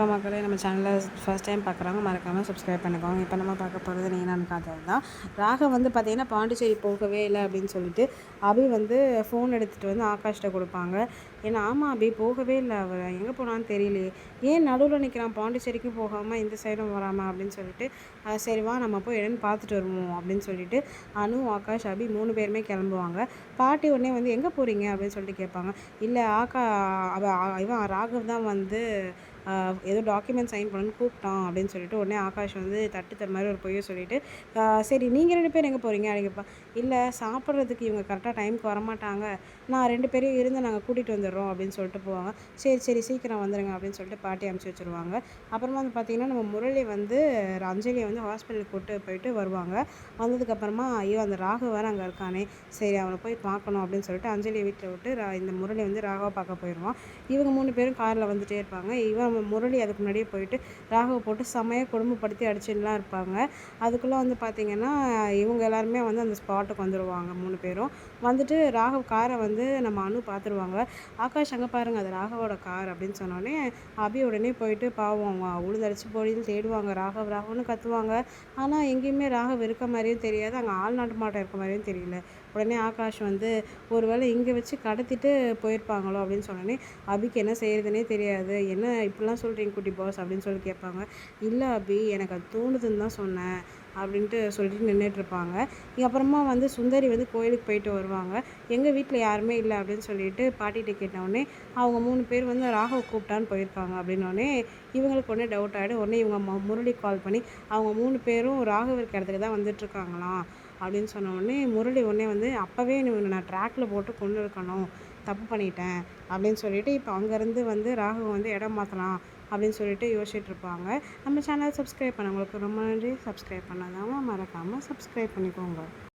வணக்கம் மக்களே. நம்ம சேனலில் ஃபஸ்ட் டைம் பார்க்குறவங்க மறக்காமல் சப்ஸ்கிரைப் பண்ணிக்கோங்க. இப்போ நம்ம பார்க்க போகிறது நீனான் காதல் தான். ராகவ் வந்து பார்த்தீங்கன்னா பாண்டிச்சேரி போகவே இல்லை அப்படின்னு சொல்லிட்டு அபி வந்து ஃபோன் எடுத்துகிட்டு வந்து ஆகாஷ்கிட்ட கொடுப்பாங்க. ஏன்னா ஆமாம் அபி போகவே இல்லை அவர் எங்கே போனான்னு தெரியலையே. ஏன் நடுவில் நிற்கிறான் பாண்டிச்சேரிக்கும் போகாமல் இந்த சைடும் வராமல் அப்படின்னு சொல்லிட்டு சரிவா சரி வா நம்ம போய் என்னென்னு பார்த்துட்டு வருவோம் அப்படின்னு சொல்லிட்டு அனு ஆகாஷ் அபி மூணு பேருமே கிளம்புவாங்க. பாட்டி உடனே வந்து எங்கே போகிறீங்க அப்படின்னு சொல்லிட்டு கேட்பாங்க. இல்லை ஆகா அவ இவன் ராகவ் தான் வந்து ஏதோ டாக்குமெண்ட் சைன் பண்ணணும்னு கூப்பிட்டான் அப்படின்னு சொல்லிட்டு உடனே ஆகாஷ் வந்து தட்டு தர மாதிரி ஒரு பொய்யை சொல்லிவிட்டு சரி நீங்கள் ரெண்டு பேரும் எங்கே போகிறீங்க அப்படிங்கப்பா. இல்லை சாப்பிட்றதுக்கு இவங்க கரெக்டாக டைமுக்கு வரமாட்டாங்க. நான் ரெண்டு பேரையும் இருந்து நாங்கள் கூட்டிகிட்டு வந்துடுறோம் அப்படின்னு சொல்லிட்டு போவாங்க. சரி சரி சீக்கிரம் வந்துடுங்க அப்படின்னு சொல்லிட்டு பாட்டி அனுப்பிச்சி வச்சுருவாங்க. அப்புறமா வந்து பார்த்திங்கன்னா நம்ம முரளி வந்து அஞ்சலியை வந்து ஹாஸ்பிட்டலுக்கு கூட்டு போயிட்டு வருவாங்க. வந்ததுக்கப்புறமா ஐயோ அந்த ராகு வேறு அங்கே இருக்கானே. சரி அவனை போய் பார்க்கணும் அப்படின்னு சொல்லிட்டு அஞ்சலியை வீட்டில் விட்டு ரா- இந்த முரளி வந்து ராகவை பார்க்க போயிடுவான் இவங்க மூணு பேரும் காரில் வந்துட்டே இருப்பாங்க. இவன் முரளி அதுக்கு முன்னாடியே போயிட்டு ராகவை போட்டு செமையாக குடும்பப்படுத்தி அடிச்சுலாம் இருப்பாங்க. அதுக்குள்ளே வந்து பார்த்திங்கன்னா இவங்க எல்லாருமே வந்து அந்த ஸ்பாட்டுக்கு வந்துடுவாங்க மூணு பேரும். வந்துட்டு ராகவ் காரை வந்து நம்ம அனு பார்த்துருவாங்க ஆகாஷ் அங்கே பாருங்க அது ராகவோட கார் அப்படின்னு சொன்னோடனே அபி உடனே போயிட்டு பாவம் அவங்க உழுதடிச்சு போடியில் தேடுவாங்க. ராகவ் ராகவ்னு கத்துவாங்க. ஆனால் எங்கேயுமே ராகவ் இருக்க மாதிரியும் தெரியாது. அங்கே ஆள் நாட்டு மாட்டம் இருக்க மாதிரியும் தெரியல. உடனே ஆகாஷ் வந்து ஒருவேளை இங்கே வச்சு கடத்திட்டு போயிருப்பாங்களோ? அப்படின்னு சொன்னோடனே அபிக்கு என்ன செய்கிறதுனே தெரியாது. என்ன இப்படிலாம் சொல்கிறீங்க குட்டி பாஸ்? அப்படின்னு சொல்லி கேட்பாங்க. இல்லை அபி எனக்கு அது தோணுதுன்னு தான் சொன்னேன் அப்படின்ட்டு சொல்லிட்டு நின்றுட்டு இருப்பாங்க அப்புறமா வந்து சுந்தரி வந்து கோயிலுக்கு போயிட்டு வருவாங்க. எங்கள் வீட்டில் யாருமே இல்லை அப்படின்னு சொல்லிட்டு பாட்டிகிட்ட கேட்டவுடனே அவங்க மூணு பேர் வந்து ராகவ் கூப்பிட்டான்னு போயிருக்காங்க அப்படின்னோடனே இவங்களுக்கு ஒன்றே டவுட் ஆகிடும் உடனே இவங்க மு- முரளி கால் பண்ணி அவங்க மூணு பேரும் ராகவ் இருக்க இடத்துக்கு தான் வந்துட்டுருக்காங்களாம் அப்படின்னு சொன்ன உடனே முரளி உடனே வந்து அப்போவே இவனை நான் ட்ராக்ல போட்டு கொண்டு இருக்கணும். தப்பு பண்ணிட்டேன். அப்படின்னு சொல்லிட்டு இப்போ அங்கேருந்து வந்து ராகு வந்து இடம் மாற்றலாம் அப்படின்னு சொல்லிட்டு யோசிச்சுட்டு இருப்பாங்க. நம்ம சேனல் சப்ஸ்கிரைப் பண்ணவங்களுக்கு ரொம்ப நன்றி. சப்ஸ்கிரைப் பண்ணாதவங்க மறக்காமல் சப்ஸ்கிரைப் பண்ணிக்கோங்க.